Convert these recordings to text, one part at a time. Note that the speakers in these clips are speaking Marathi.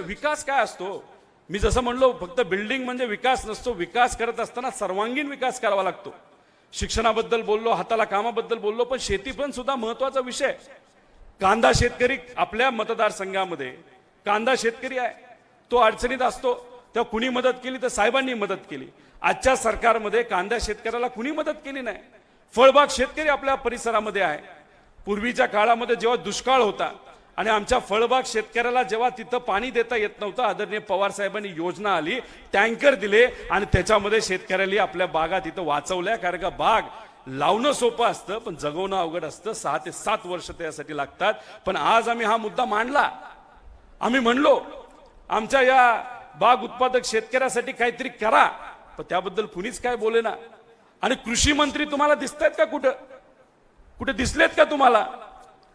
विकास काय असतो? मी जसं म्हणलो फक्त बिल्डिंग म्हणजे विकास नसतो विकास करत असताना सर्वांगीण विकास करावा लागतो. शिक्षणाबद्दल बोललो हाताला कामाबद्दल बोललो पण शेती पण सुद्धा महत्त्वाचा विषय. कांदा शेतकरी आपल्या मतदारसंघामध्ये कांदा शेतकरी आहे. तो अडचणीत असतो तेव्हा कुणी मदत केली तर साहेबांनी मदत केली. आजच्या सरकारमध्ये कांदा शेतकऱ्याला कुणी मदत केली नाही. फळबाग शेतकरी आपल्या परिसरामध्ये आहे. पूर्वीच्या काळामध्ये जेव्हा दुष्काळ होता आणि आमच्या फळबाग शेतकऱ्याला जेव्हा तिथं पाणी देता येत नव्हतं आदरणीय पवार साहेबांनी योजना आली टँकर दिले आणि त्याच्यामध्ये शेतकऱ्याला आपल्या बागा तिथं वाचवल्या. कारण का बाग लावणं सोपं असतं पण जगवणं अवघड असतं. सहा ते सात वर्ष त्यासाठी लागतात. पण आज आम्ही हा मुद्दा मांडला. आम्ही म्हणलो आमच्या या बाग उत्पादक शेतकऱ्यासाठी काहीतरी करा. पण त्याबद्दल कुणीच काय बोले ना आणि कृषी मंत्री तुम्हाला दिसत आहेत का कुठं? कुठे दिसलेत का तुम्हाला?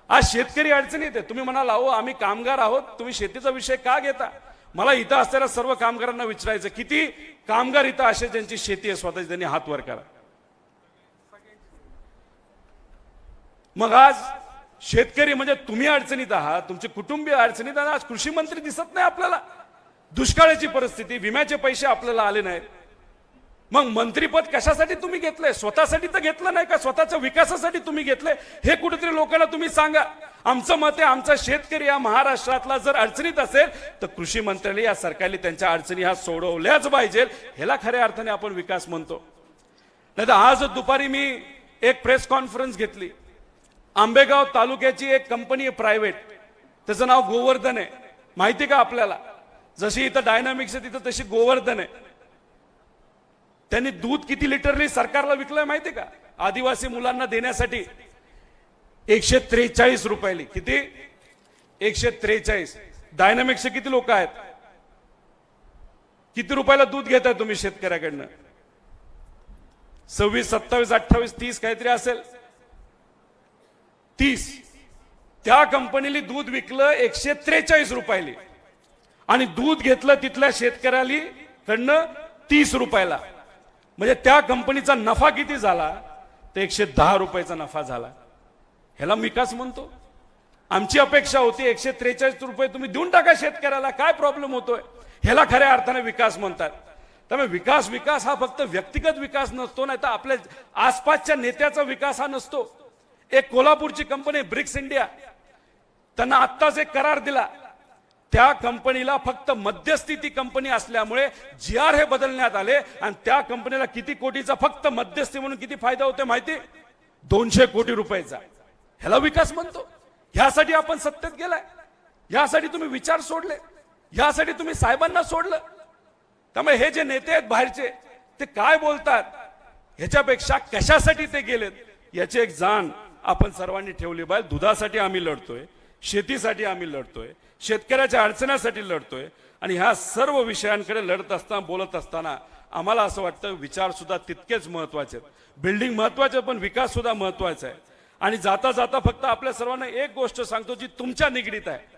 आज शेतकरी अडचणीत आहे. तुम्ही म्हणाल अहो आम्ही कामगार आहोत तुम्ही शेतीचा विषय का घेता? मला इथं असलेल्या सर्व कामगारांना विचारायचं किती कामगार इथं असे ज्यांची शेती आहे स्वतःची त्यांनी हात वर करा. मग आज शेतकरी म्हणजे तुम्ही अडचणीत आहात तुमचे कुटुंबीय अडचणीत आणि आज कृषी मंत्री दिसत नाही आपल्याला. दुष्काळाची परिस्थिती विम्याचे पैसे आपल्याला आले नाहीत. मग मंत्रीपद कशासाठी तुम्ही घेतलंय? स्वतःसाठी तर घेतलं नाही का? स्वतःच्या विकासासाठी तुम्ही घेतलंय? हे कुठेतरी लोकांना तुम्ही सांगा. आमचं मत आहे आमचा शेतकरी या महाराष्ट्रातला जर अडचणीत असेल तर कृषी मंत्र्याने या सरकारने त्यांच्या अडचणी ह्या सोडवल्याच पाहिजे. ह्याला खऱ्या अर्थाने आपण विकास म्हणतो. नाही तर आज दुपारी मी एक प्रेस कॉन्फरन्स घेतली. आंबेगाव तालुक्याची एक कंपनी आहे प्रायव्हेट. त्याचं नाव गोवर्धन आहे. माहिती का आपल्याला? जशी इथं डायनामिक्स आहे तिथं तशी गोवर्धन आहे. त्यांनी दूध किती लिटरली सरकारला विकलंय माहिती का? आदिवासी मुलांना देण्यासाठी एकशे त्रेचाळीस रुपयाली. किती? एकशे त्रेचाळीस. डायनामिक्सचे किती लोक आहेत? किती रुपयाला दूध घेताय तुम्ही शेतकऱ्याकडनं? सव्वीस सत्तावीस अठ्ठावीस तीस काहीतरी असेल. तीस. त्या कंपनीली दूध विकलं एकशे त्रेचाळीस रुपयाली. आणि दूध घेतलं तिथल्या शेतकऱ्याली कडनं तीस रुपयाला. म्हणजे त्या कंपनीचा नफा किती झाला? तर एकशे दहा रुपयाचा नफा झाला. ह्याला विकास म्हणतो. आमची अपेक्षा होती एकशे त्रेचाळीस रुपये तुम्ही देऊन टाका शेतकऱ्याला काय प्रॉब्लेम होतोय? ह्याला खऱ्या अर्थाने विकास म्हणतात. त्यामुळे विकास विकास हा फक्त व्यक्तिगत विकास नसतो नाही तर आपल्या आसपासच्या नेत्याचा विकास हा नसतो. एक कोल्हापूरची कंपनी ब्रिक्स इंडिया. त्यांना आत्ताच एक करार दिला. त्या कंपनीला फक्त मध्यस्थी कंपनी असल्यामुळे जी आर हे बदलण्यात आले आणि त्या कंपनीला किती कोटीचा फक्त मध्यस्थी म्हणून किती फायदा होतो माहिती? दोनशे कोटी रुपयाचा. ह्याला विकास म्हणतो. ह्यासाठी आपण सत्तेत गेलाय. यासाठी तुम्ही विचार सोडले. यासाठी तुम्ही साहेबांना सोडलं. त्यामुळे हे जे नेते आहेत बाहेरचे ते काय बोलतात? ह्याच्यापेक्षा कशासाठी ते गेलेत? याची एक जाण आपण सर्वांनी ठेवली पाहिजे. दुधासाठी आम्ही लढतोय. शेतीसाठी आम्ही लढतोय शेतकऱ्याच्या अडचण्यासाठी लढतोय आणि ह्या सर्व विषयांकडे लढत असताना बोलत असताना आम्हाला असं वाटतं विचार सुद्धा तितकेच महत्त्वाचे आहेत. बिल्डिंग महत्त्वाचे पण विकास सुद्धा महत्त्वाचा आहे. आणि जाता जाता फक्त आपल्या सर्वांना एक गोष्ट सांगतो जी तुमच्या निगडीत आहे.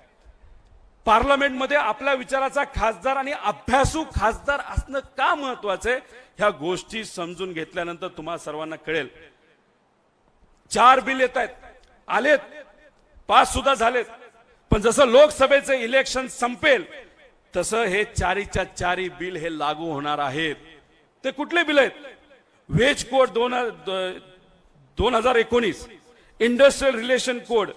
पार्लमेंटमध्ये आपल्या विचाराचा खासदार आणि अभ्यासू खासदार असणं का महत्वाचं आहे? ह्या गोष्टी समजून घेतल्यानंतर तुम्हाला सर्वांना कळेल. चार बिल येत आहेत. आलेत. पास सुद्धा झालेत. पण जसं लोकसभेचं इलेक्शन संपेल तसं हे चारीच्या चारी बिल हे लागू होणार आहेत. ते कुठले बिल आहेत? वेज कोड दोन दोन हजार एकोणीस इंडस्ट्रियल रिलेशन कोड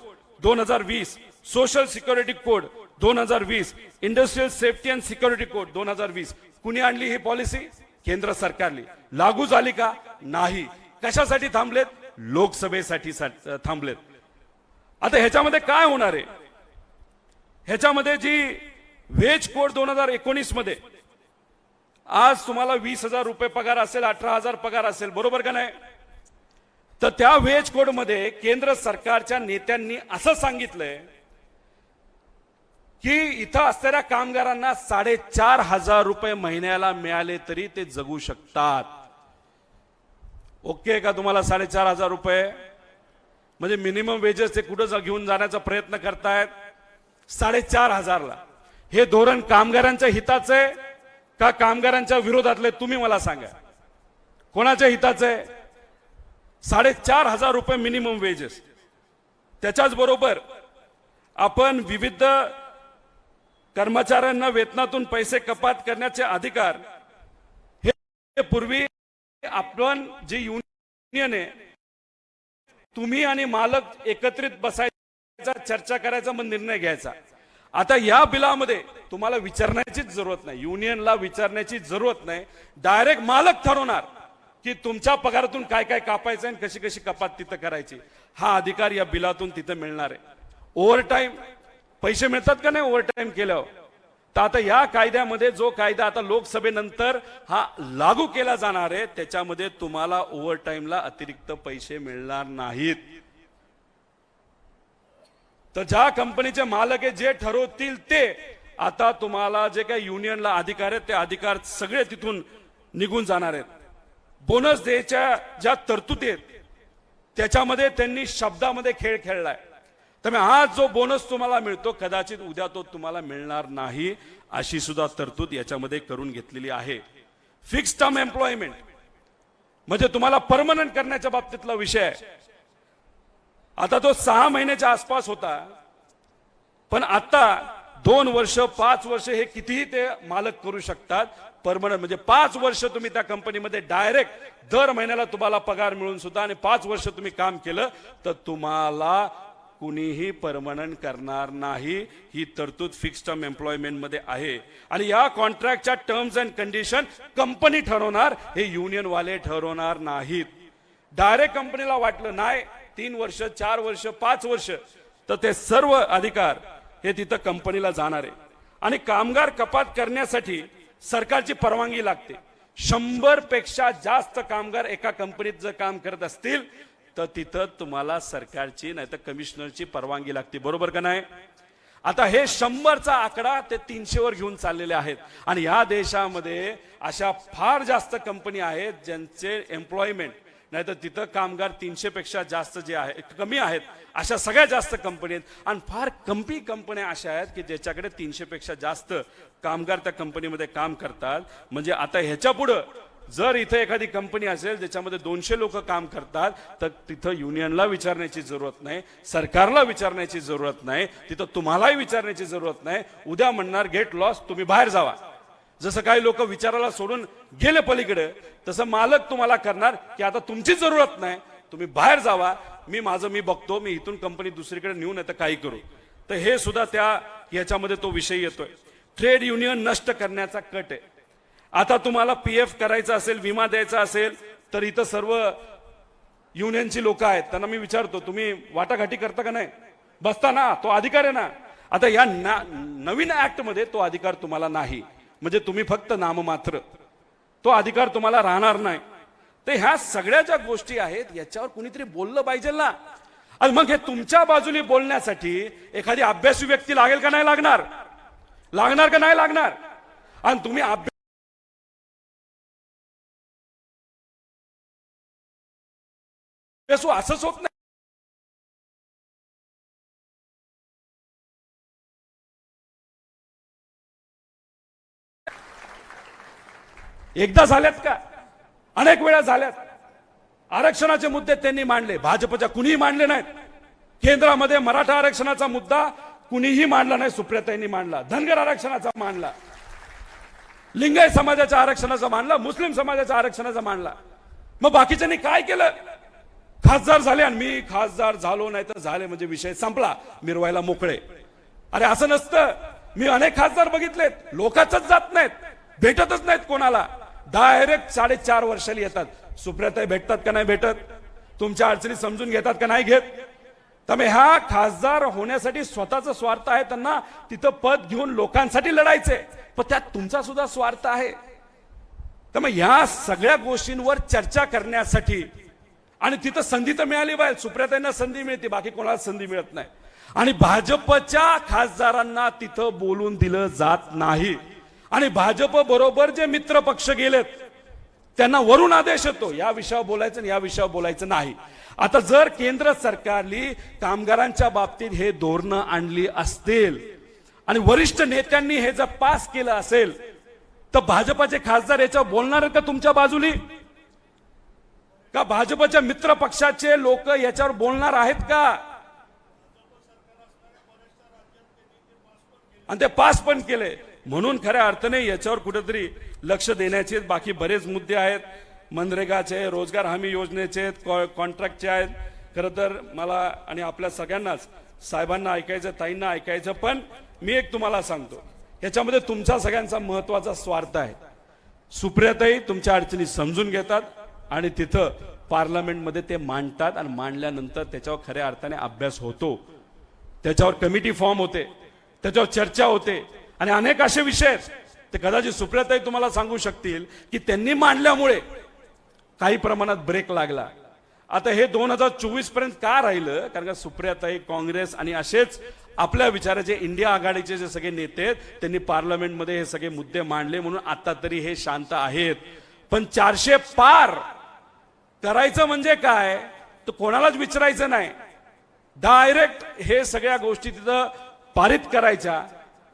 दोन हजार वीस सोशल सिक्युरिटी कोड दोन हजार वीस industrial safety and security code दोन हजार वीस. कुणी आणली ही पॉलिसी केंद्र सरकारली लागू झाली का? नाही. कशासाठी थांबलेत? लोकसभेसाठी सा- थांबलेत. आता ह्याच्यामध्ये काय होणार आहे? ह्याच्यामध्ये जी वेज कोड दोन हजार एकोणीसमध्ये आज तुम्हाला वीस हजार रुपये पगार असेल अठरा हजार पगार असेल बरोबर का नाही? तर त्या वेज कोडमध्ये केंद्र सरकारच्या नेत्यांनी असं सांगितलंय की इथं असणाऱ्या कामगारांना साडेचार हजार रुपये महिन्याला मिळाले तरी ते जगू शकतात. ओके का तुम्हाला साडेचार हजार रुपये? म्हणजे मिनिमम वेजेस ते कुठं जा- घेऊन जाण्याचा प्रयत्न करतायत? साडेचार हजारला. हे धोरण कामगारांच्या हिताचं आहे का कामगारांच्या विरोधातले तुम्ही मला सांगा. कोणाच्या हिताचं आहे? साडेचार हजार रुपये मिनिमम वेजेस. त्याच्याच बरोबर आपण विविध कर्मचाऱ्यांना वेतनातून पैसे कपात करण्याचे अधिकार हे पूर्वी आपण जे युनियन आहे तुम्ही आणि मालक एकत्रित बसायचा चर्चा करायचा मग निर्णय घ्यायचा. आता या बिलामध्ये तुम्हाला विचारण्याचीच जरूरत नाही. युनियनला विचारण्याची जरूरत नाही. डायरेक्ट मालक ठरवणार की तुमच्या पगारातून काय काय कापायचं आणि कशी कशी कपात तिथं करायची. हा अधिकार या बिलातून तिथं मिळणार आहे. ओव्हर पैसे मिळतात का नाही ओव्हर टाईम केल्यावर? तर आता या कायद्यामध्ये जो कायदा आता लोकसभेनंतर हा लागू केला जाणार आहे त्याच्यामध्ये तुम्हाला ओव्हर टाईमला अतिरिक्त पैसे मिळणार नाहीत. तर ज्या कंपनीचे मालक आहे जे ठरवतील ते आता तुम्हाला जे काही युनियनला अधिकार आहेत ते अधिकार सगळे तिथून निघून जाणार आहेत. बोनस द्यायच्या ज्या तरतुदी आहेत त्याच्यामध्ये त्यांनी शब्दामध्ये खेळ खेळलाय. त्यामुळे आज जो बोनस तुम्हाला मिळतो कदाचित उद्या तो तुम्हाला मिळणार नाही अशी सुद्धा तरतूद याच्यामध्ये करून घेतलेली आहे. फिक्स टर्म एम्प्लॉयमेंट म्हणजे तुम्हाला परमनंट करण्याच्या बाबतीतला विषय आहे. आता तो सहा महिन्याच्या आसपास होता पण आता दोन वर्ष पाच वर्ष हे कितीही ते मालक करू शकतात परमनंट म्हणजे पाच वर्ष तुम्ही त्या कंपनीमध्ये डायरेक्ट दर महिन्याला तुम्हाला पगार मिळून सुद्धा आणि पाच वर्ष तुम्ही काम केलं तर तुम्हाला कुणीही परमनंट करणार नाही. ही तरतूद फिक्स टर्म एम्प्लॉयमेंटमध्ये आहे. आणि या कॉन्ट्रॅक्टच्या टर्म्स अँड कंडिशन कंपनी ठरवणार हे युनियनवाले ठरवणार नाहीत. डायरेक्ट कंपनीला वाटलं नाही तीन वर्ष चार वर्ष पाच वर्ष तर ते सर्व अधिकार हे तिथं कंपनीला जाणार आहे. आणि कामगार कपात करण्यासाठी सरकारची परवानगी लागते. शंभरपेक्षा जास्त कामगार एका कंपनीत जर काम करत असतील तर तिथं तुम्हाला सरकारची नाही तर कमिशनरची परवानगी लागते. बरोबर का नाही? आता हे शंभरचा आकडा ते तीनशेवर घेऊन चाललेले आहेत. आणि या देशामध्ये अशा फार जास्त कंपनी आहेत ज्यांचे एम्प्लॉयमेंट नाही तर तिथं कामगार तीनशे पेक्षा जास्त जे आहे कमी आहेत अशा सगळ्या जास्त कंपनी आहेत. आणि फार कमी कंपन्या अशा आहेत की ज्याच्याकडे तीनशे पेक्षा जास्त कामगार त्या कंपनीमध्ये काम करतात. म्हणजे आता ह्याच्या पुढं जर इथं एखादी कंपनी असेल ज्याच्यामध्ये दोनशे लोक काम करतात तर तिथं युनियनला विचारण्याची जरूरत नाही सरकारला विचारण्याची जरूरत नाही तिथं तुम्हालाही विचारण्याची जरूरत नाही. उद्या म्हणणार गेट लॉस तुम्ही बाहेर जावा. जसं काही लोक विचारायला सोडून गेले पलीकडे तसं मालक तुम्हाला करणार की आता तुमची जरूरत नाही तुम्ही बाहेर जावा मी माझं मी बघतो मी इथून कंपनी दुसरीकडे नेऊन येतं काही करू. तर हे सुद्धा त्या याच्यामध्ये तो विषय येतोय. ट्रेड युनियन नष्ट करण्याचा कट आहे. आता तुम्हाला पी एफ करायचा असेल विमा द्यायचा असेल तर इथं सर्व युनियनची लोक आहेत. त्यांना मी विचारतो तुम्ही वाटाघाटी करता का नाही? बसता ना तो अधिकार आहे ना. आता या ना- नवीन ऍक्टमध्ये तो अधिकार तुम्हाला नाही. म्हणजे तुम्ही फक्त नाममात्र तो अधिकार तुम्हाला राहणार नाही. तर ह्या सगळ्या ज्या गोष्टी आहेत याच्यावर कुणीतरी बोललं पाहिजे ना. आणि मग हे तुमच्या बाजूने बोलण्यासाठी एखादी अभ्यासू व्यक्ती लागेल का नाही लागणार? लागणार का नाही लागणार? आणि तुम्ही अभ्यास अभ्यासू असंच होत नाही. एकदा झाल्यात का? अनेक वेळा झाल्यात. आरक्षणाचे मुद्दे त्यांनी मांडले. भाजपच्या कुणीही मांडले नाहीत. केंद्रामध्ये मराठा आरक्षणाचा मुद्दा कुणीही मांडला नाही. सुप्रियाताईंनी मांडला. धनगर आरक्षणाचा मांडला. लिंगायत समाजाच्या आरक्षणाचा मांडला. मुस्लिम समाजाच्या आरक्षणाचा मांडला. मग बाकीच्यांनी काय केलं? खासदार झाले आणि मी खासदार झालो नाही तर झाले म्हणजे विषय संपला. मिरवायला मोकळे. अरे असं नसतं. मी अनेक खासदार बघितलेत. लोकांच जात नाहीत. भेटतच नाहीत कोणाला. डायरेक्ट साडेचार वर्षाला येतात. सुप्रियाताई भेटतात का नाही भेटत? तुमच्या अडचणी समजून घेतात का नाही घेत? त्यामुळे ह्या खासदार होण्यासाठी स्वतःचा स्वार्थ आहे त्यांना. तिथं पद घेऊन लोकांसाठी लढायचे पण त्यात तुमचा सुद्धा स्वार्थ आहे. त्यामुळे ह्या सगळ्या गोष्टींवर चर्चा करण्यासाठी आणि तिथं संधी तर मिळाली पाहिजे सुप्रियाताईंना संधी मिळते बाकी कोणाला संधी मिळत नाही. आणि भाजपच्या खासदारांना तिथं बोलून दिलं जात नाही. आणि भाजप बरोबर जे मित्र पक्ष गेलेत त्यांना वरून आदेश येतो या विषयावर बोलायचं आणि या विषयावर बोलायचं नाही. आता जर केंद्र सरकारने कामगारांच्या बाबतीत हे धोरणं आणली असतील आणि वरिष्ठ नेत्यांनी हे जर पास केलं असेल तर भाजपाचे खासदार याच्यावर बोलणार आहेत का तुमच्या बाजूली का भाजपच्या मित्र पक्षाचे लोक याच्यावर बोलणार आहेत का? आणि ते पास पण केले. म्हणून खऱ्या अर्थाने याच्यावर कुठेतरी लक्ष देण्याचे आहेत. बाकी बरेच मुद्दे आहेत. मनरेगाचे रोजगार हमी योजनेचे आहेत, कॉ- कॉन्ट्रॅक्टचे आहेत. खरं तर मला आणि आपल्या सगळ्यांनाच साहेबांना ऐकायचं ताईंना ऐकायचं पण मी एक तुम्हाला सांगतो. याच्यामध्ये तुमचा सगळ्यांचा महत्त्वाचा स्वार्थ आहे. सुप्रियाताई तुमच्या अडचणी समजून घेतात. आणि तिथं पार्लमेंटमध्ये ते मांडतात आणि मांडल्यानंतर त्याच्यावर खऱ्या अर्थाने अभ्यास होतो. त्याच्यावर कमिटी फॉर्म होते. त्याच्यावर चर्चा होते. आणि अनेक असे विषय आहेत. ते कदाचित सुप्रियाताई तुम्हाला सांगू शकतील की त्यांनी मांडल्यामुळे काही प्रमाणात ब्रेक लागला. आता हे दोन हजार चोवीसपर्यंत का राहिलं? कारण का सुप्रियाताई काँग्रेस आणि असेच आपल्या विचाराचे इंडिया आघाडीचे जे सगळे नेते आहेत त्यांनी पार्लमेंटमध्ये हे सगळे मुद्दे मांडले म्हणून आता तरी हे शांत आहेत. पण चारशे पार करायचं म्हणजे काय? तर कोणालाच विचारायचं नाही. डायरेक्ट हे सगळ्या गोष्टी तिथं पारित करायच्या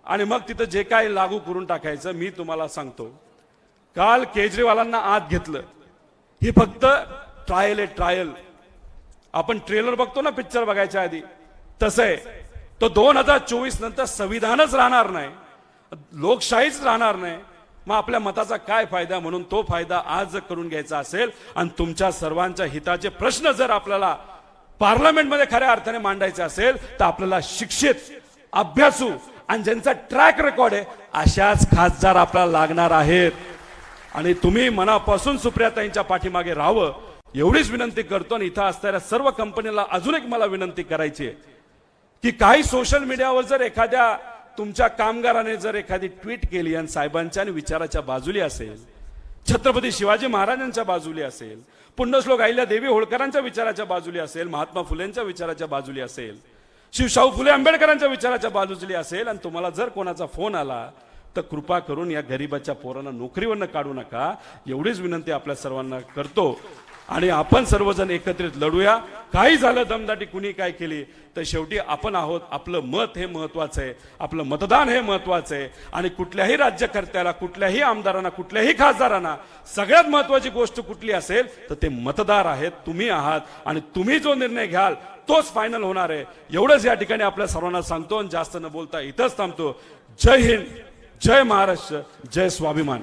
आणि मग तिथं जे काय लागू करून टाकायचं मी तुम्हाला सांगतो. काल केजरीवालांना आत घेतलं. ही फक्त ट्रायल आहे ट्रायल आपण ट्रेलर बघतो ना पिक्चर बघायच्या आधी. तसं आहे. तो दोन हजार चोवीस नंतर संविधानच राहणार नाही. लोकशाहीच राहणार नाही. मग आपल्या मताचा काय फायदा म्हणून तो फायदा आज करून घ्यायचा असेल आणि तुमच्या सर्वांच्या हिताचे प्रश्न जर आपल्याला पार्लमेंटमध्ये खऱ्या अर्थाने मांडायचे असेल तर आपल्याला शिक्षित अभ्यासू आणि ज्यांचा ट्रॅक रेकॉर्ड आहे अशाच खासदार आपल्याला लागणार आहेत. आणि तुम्ही मनापासून सुप्रियाताईंच्या पाठीमागे राहावं एवढीच विनंती करतो आणि इथं असणाऱ्या सर्व कंपनीला अजून एक मला विनंती करायची आहे की काही सोशल मीडियावर जर एखाद्या तुमच्या कामगाराने जर एखादी ट्विट केली आणि साहेबांच्या आणि विचाराच्या बाजूली असेल छत्रपती शिवाजी महाराजांच्या बाजूली असेल पुण्यश्लोक आईल्या देवी होळकरांच्या विचाराच्या बाजूली असेल महात्मा फुलेंच्या विचाराच्या बाजूली असेल शिवशाहू फुले आंबेडकरांच्या विचाराच्या बाजूली असेल आणि तुम्हाला जर कोणाचा फोन आला तर कृपा करून या गरीबाच्या पोरांना नोकरीवरनं काढू नका. एवढीच विनंती आपल्या सर्वांना करतो. आणि आपण सर्वजण एकत्रित लढूया. काही झालं दमदाटी कुणी काय केली तर शेवटी आपण आहोत. आपलं मत हे महत्वाचं आहे. आपलं मतदान हे महत्वाचं आहे. आणि कुठल्याही राज्यकर्त्याला कुठल्याही आमदारांना कुठल्याही खासदारांना सगळ्यात महत्वाची गोष्ट कुठली असेल तर ते मतदार आहेत. तुम्ही आहात. आणि तुम्ही जो निर्णय घ्याल तोच फायनल होणार आहे. एवढंच या ठिकाणी आपल्या सर्वांना सांगतो आणि जास्त न बोलता इथंच थांबतो. जय हिंद जय महाराष्ट्र जय स्वाभिमान.